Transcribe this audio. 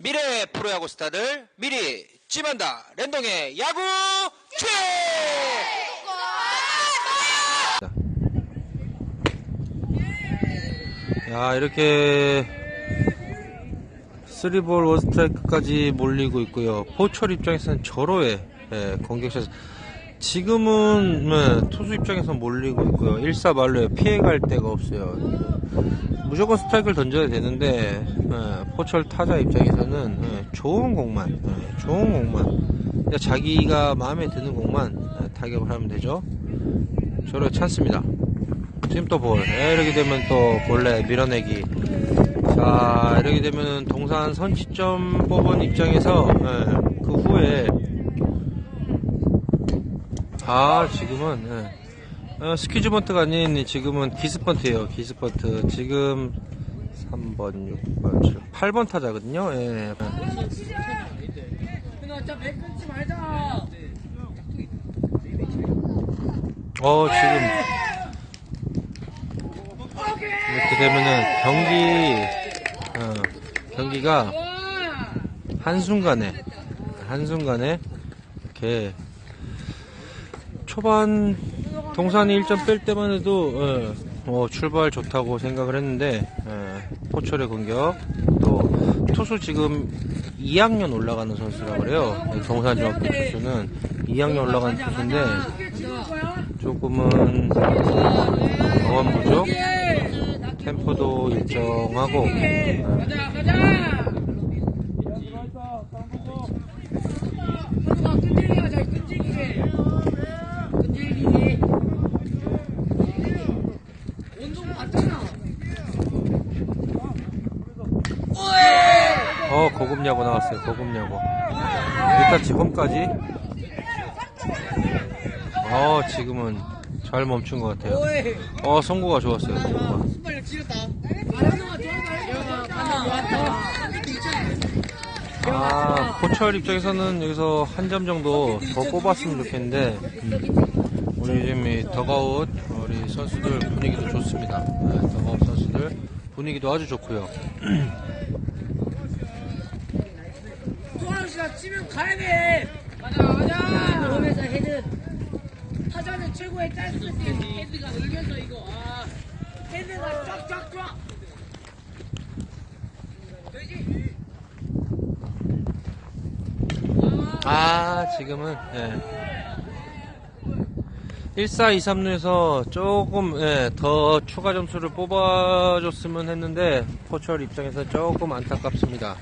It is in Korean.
미래 프로야구 스타들 미리 찜한다. 랜동의 야구 최! 야 이렇게 3볼 원스트라이크까지 몰리고 있고요. 포철 입장에서는 절호의 예, 공격샷. 지금은 네, 투수 입장에서 몰리고 있고요. 1사 말로에 피해갈 데가 없어요 무조건 스트라이크를 던져야 되는데 예, 포철 타자 입장에서는 예, 좋은 공만 예, 좋은 공만 그냥 자기가 마음에 드는 공만 예, 타격을 하면 되죠 저로 찬스입니다 지금 또 볼. 예, 이렇게 되면 또 본래 밀어내기. 자, 이렇게 되면 동산 선취점 뽑은 입장에서 예, 그 후에 아 지금은 예, 어, 스퀴즈 번트가 아닌 지금은 기스 번트예요. 기스 번트. 지금 3번, 6번, 7, 8번 타자거든요. 예. 어 지금 이렇게 되면은 경기 어, 경기가 한순간에 한순간에 이렇게 초반 동산이 1점 뺄 때만 해도 어, 어, 출발 좋다고 생각을 했는데 어, 포철의 공격 또 투수 지금 2학년 올라가는 선수라 그래요 동산중학교 투수는 2학년 올라가는 투수인데 조금은 경험 부족 템포도 일정하고 어, 가자 가자 선수가 끈질기게 하자 끈질기게 끈질기게 운동 맞잖아 어 고급 야구 나왔어요. 고급 야구. 일타치 홈까지. 어 지금은 잘 멈춘 것 같아요. 어 송구가 좋았어요 송구가. 아 포철 입장에서는 여기서 한 점 정도 더 뽑았으면 좋겠는데 음, 우리 지금 이 더가웃 우리 선수들 분위기도 좋습니다. 네, 더가웃 선수들 분위기도 아주 좋고요 치면 가야 돼. 가자 가자 홈에서 헤드. 타자는 최고의 짤수 헤드가 늘려서 이거. 아. 헤드가 쫙쫙쫙. 되지? 아 지금은 예. 1사 2, 3루에서 조금 예, 더 추가 점수를 뽑아줬으면 했는데 포철 입장에서 조금 안타깝습니다